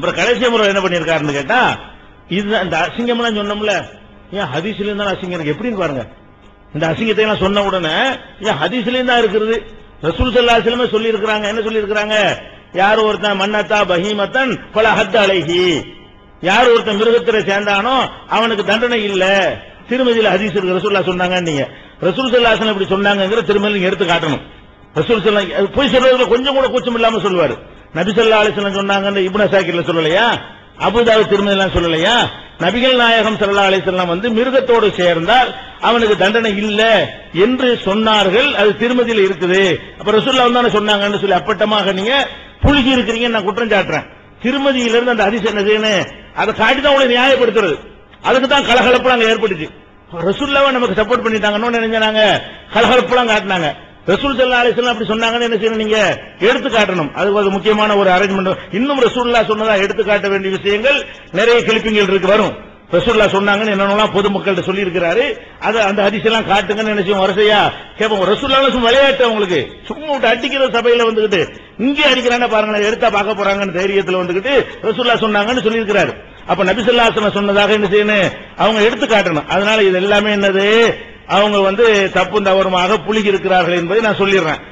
அப்புறம் கடைசி முறை என்ன பண்ணிருக்காருன்னு கேட்டா இது இந்த அசிங்கம்லாம் சொன்னோம்ல. ஏன் ஹதீஸ்ல இருந்தாலும் அசிங்கம் எனக்கு எப்படின்னு பாருங்க. இந்த அசிங்கத்தை எல்லாம் சொன்ன உடனே ஏன் ஹதீஸ்லயும் தான் இருக்கிறது ரசூல் சல்லாஹ்லமே சொல்லி இருக்கிறாங்க என்ன சொல்லி இருக்கிறாங்க யார் ஒருத்தன் மன்னத்தா பஹீமத்தன் பல ஹத் அழகி யார் ஒருத்தன் மிருகத்தில சேர்ந்தானோ அவனுக்கு தண்டனை இல்ல. திருமதியில ஹதீஸ் இருக்கு. ரசூல்லா சொன்னாங்க நீங்க ரசூல் சல்லாசன் இப்படி சொன்னாங்கங்கிற திருமதி நீங்க எடுத்து காட்டணும். ரசூல் சல்லா போய் சொல்றதுல கொஞ்சம் கூட கூச்சம் இல்லாம சொல்லுவாரு. நபி அலிஸ்லாம் அலைஹி சொன்னாங்கன்னு இப்னு சாக்கிர்ல சொல்லலையா? அபுதாபு திருமதிலாம் சொல்லலையா? நபிகள் நாயகம் சல்லா அலைஹி வந்து மிருகத்தோடு சேர்ந்தால் அவனுக்கு தண்டனை இல்ல என்று சொன்னார்கள். அது திருமதியில் இருக்குது. அப்ப ரசூல்லா தானே சொன்னாங்கன்னு சொல்லி அப்பட்டமாக நீங்க புழுகி இருக்கிறீங்கன்னு நான் குற்றம் சாட்டுறேன். திருமதியிலிருந்து அந்த அதிசயம் என்ன அதை காட்டி தான் உங்களை நியாயப்படுத்துறது. அதுக்கு தான் கலகலப்பு நாங்க ஏற்பட்டுச்சு. ரசூல்லாவை நமக்கு சப்போர்ட் பண்ணிட்டாங்கன்னு நினைஞ்சாங்க கலகலப்புலாம் காட்டினாங்க. ரசூல் சல்லா அலிஸ்லாம் அப்படி சொன்னாங்கன்னு என்ன செய்யணும் நீங்க எடுத்து காட்டணும். அது ஒரு முக்கியமான ஒரு அரேஞ்ச்மெண்ட் இன்னும் ரசூல்லா சொன்னதா எடுத்து காட்ட வேண்டிய விஷயங்கள் நிறைய கிளிப்பிங்கள் இருக்கு வரும். ரசூல்லா சொன்னாங்கன்னு என்னென்னலாம் பொதுமக்கள்கிட்ட சொல்லி இருக்கிறாரு அது அந்த ஹதீஸெல்லாம் காட்டுங்கன்னு என்ன செய்யும் வரிசையா கேட்போம். ரசூல்லா சும்மா விளையாட்டு அவங்களுக்கு. சும்மா விட்டு அடிக்கிற சபையில வந்துகிட்டு இங்கே அடிக்கிறானே பாருங்களேன் எடுத்தா பார்க்க போறாங்கன்னு தைரியத்தில் வந்துகிட்டு ரசூல்லா சொன்னாங்கன்னு சொல்லி இருக்கிறாரு அப்ப நபிசுல்லாசன சொன்னதாக என்ன செய்யணும்? அவங்க எடுத்து காட்டணும். அதனால இது எல்லாமே என்னது? அவங்க வந்து தப்பு தவறுமாக புலிகி இருக்கிறார்கள் என்பதை நான் சொல்லிடுறேன்.